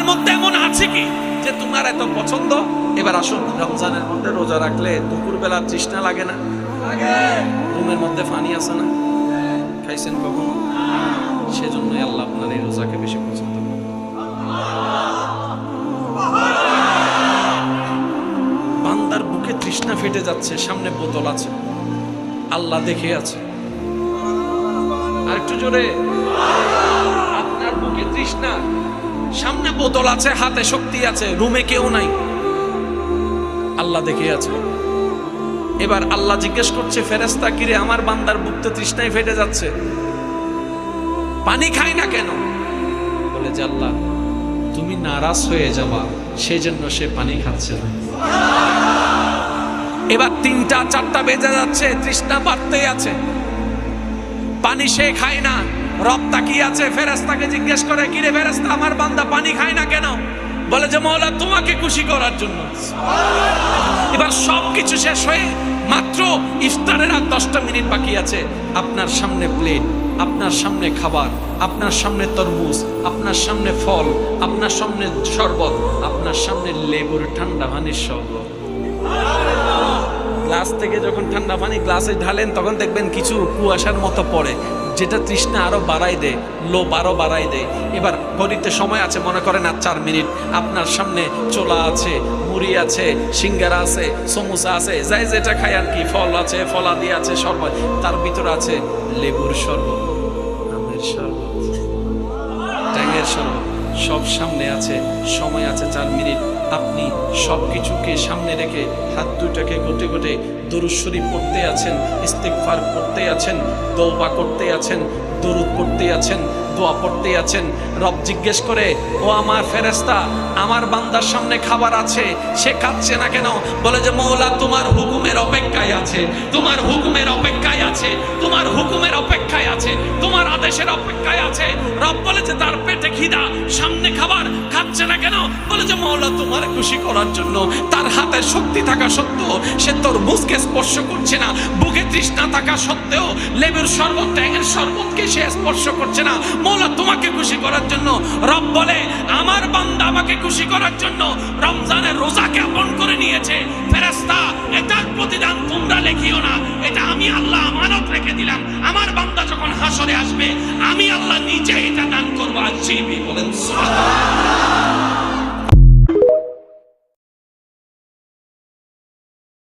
আমার মধ্যে এমন আছে কি যে তোমার এত পছন্দ? এবার আসুন, রমজানের মধ্যে রোজা রাখলে দুপুর বেলা তৃষ্ণা লাগে না? রুমের মধ্যে পানি আছে না? খাইছেন কখনো? সেজন্যই আল্লাহ আপনার এই রোজাকে বেশি পছন্দ বান্দার বুকে তৃষ্ণা ফেটে যাচ্ছে, সামনে বোতল আছে। আল্লাহ দেখে আছে। আর একটু জোরে। আপনার বুকে তৃষ্ণা। সামনে বোতল আছে, হাতে শক্তি আছে, রুমে কেউ নাই। আল্লাহ দেখে আছে এবার আল্লাহ জিজ্ঞেস করছে ফেরেস্তা কিরে আমার বান্দার বুকতে তৃষ্ণায় ফেটে যাচ্ছে। পানি খাই না কেন? বলে যে আল্লাহ, তুমি নারাজ হয়ে যাবা সেই জন্য সে পানি খাচ্ছে না। এবার তিনটা, চারটা বেজে যাচ্ছে, তৃষ্ণা বাড়তেই আছে। পানি সে খায় না। রব তাকিয়ে আছে? ফেরেস্তাকে জিজ্ঞেস করে কিরে ফেরেস্তা আমার বান্দা পানি খায় না কেন? বলে যে মৌলা তোমাকে খুশি করার জন্য। এবার সব কিছু শেষ হয়ে মাত্র ইফতারের আর দশটা মিনিট বাকি আছে। আপনার সামনে প্লেট আপনার সামনে খাবার আপনার সামনে তরমুজ আপনার সামনে ফল আপনার সামনে শরবত আপনার সামনে লেবুর ঠান্ডা পানির শরবত। গ্লাস থেকে যখন ঠান্ডা পানি গ্লাসে ঢালেন, তখন দেখবেন কিছু কুয়াশার মতো পড়ে, যেটা তৃষ্ণা আরও বাড়াই দেয়, লোভ আরও বাড়াই দেয়। এবার ঘড়িতে সময় আছে, মনে করেন আর চার মিনিট, আপনার সামনে চোলা আছে, মুড়ি আছে, সিঙ্গারা আছে, সমোসা আছে, যাই যেটা খায় আর কি, ফল আছে, ফলাদি আছে, শরবত, তার ভিতরে আছে লেবুর শরবত, আমের শরবত। সব সামনে আছে, সময় আছে চার মিনিট। আপনি সব কিছুকে সামনে রেখে হাত দুটাকে গোটে গোটে দরুদ শরীফ পড়তে আছেন ইস্তেকফার পড়তে আছেন দৌবা করতে আছেন, দরুদ পড়তে আছেন, দোয়া পড়তে আছেন। রব জিজ্ঞেস করে, ও আমার ফেরেস্তা আমার বান্দার সামনে খাবার আছে, সে খাচ্ছে না কেন? বলে যে, মৌলা, তোমার হুকুমের অপেক্ষায় আছে, তোমার হুকুমের অপেক্ষায় আদেশের অপেক্ষায় আছে। রব বলে যে তার পেটে খিদা, সামনে খাবার, খাচ্ছে না কেন? বলে যে মৌলা, তোমার খুশি করার জন্য। তার হাতে শক্তি থাকা সত্ত্বেও সে তোর মুখকে স্পর্শ করছে না। বুকে তৃষ্ণা থাকা সত্ত্বেও লেবুর শরবত, ট্যাঙের শরবতকে সে স্পর্শ করছে না। মৌলা, তোমাকে খুশি করার জন্য। রব বলে, আমার বান্দা আমাকে খুশি করার জন্য রমজানের রোজাকে আপন করে নিয়েছে। ফেরেস্তা এটার প্রতিদান তোমরা লেখিও না। আসরে আসবে আমি আল্লাহ নিজে এটা দান করব। আজ বলেন